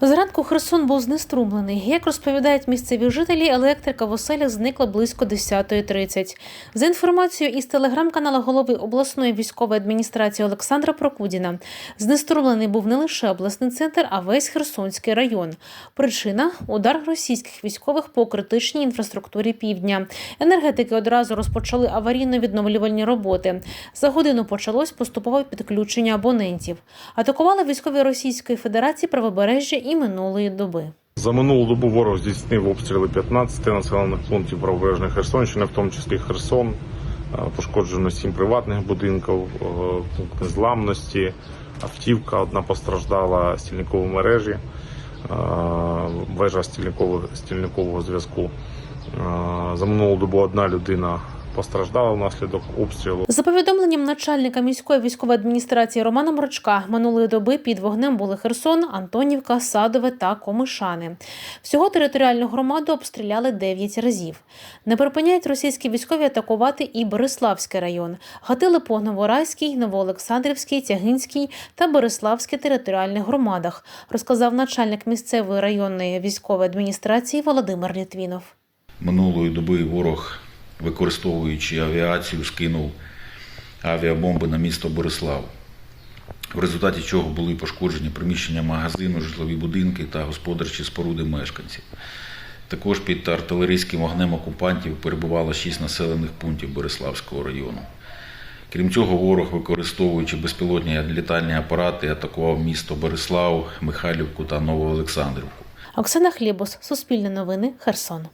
Зранку Херсон був знеструмлений. Як розповідають місцеві жителі, електрика в оселях зникла близько 10.30. За інформацією із телеграм-каналу голови обласної військової адміністрації Олександра Прокудіна, знеструмлений був не лише обласний центр, а весь Херсонський район. Причина удар російських військових по критичній інфраструктурі півдня. Енергетики одразу розпочали аварійно-відновлювальні роботи. За годину почалось поступове підключення абонентів. Атакували військові Російської Федерації правобережжя і минулої доби. За минулу добу ворог здійснив обстріли 15 населених пунктів правобережної Херсонщини, в тому числі Херсон. Е, Пошкоджено 7 приватних будинків, е, пункт незламності, автівка одна постраждала, стільникові мережі, е, вежа стільникового, зв'язку. За минулу добу одна людина постраждала внаслідок обстрілу. За повідомленням начальника міської військової адміністрації Романа Морочка, минулої доби під вогнем були Херсон, Антонівка, Садове та Комишани. Всього територіальну громаду обстріляли 9 разів. Не припиняють російські військові атакувати і Бориславський район. Гатили по Новорайській, Новоолександрівській, Тягинській та Бориславській територіальних громадах, розказав начальник місцевої районної військової адміністрації Володимир Літвінов. Минулої доби ворог, використовуючи авіацію, скинув авіабомби на місто Борислав, в результаті чого були пошкоджені приміщення магазину, житлові будинки та господарчі споруди мешканців. Також під артилерійським вогнем окупантів перебувало шість населених пунктів Бориславського району. Крім цього, ворог, використовуючи безпілотні літальні апарати, атакував місто Борислав, Михайлівку та Новоолександрівку. Оксана Хлібус, Суспільне новини, Херсон.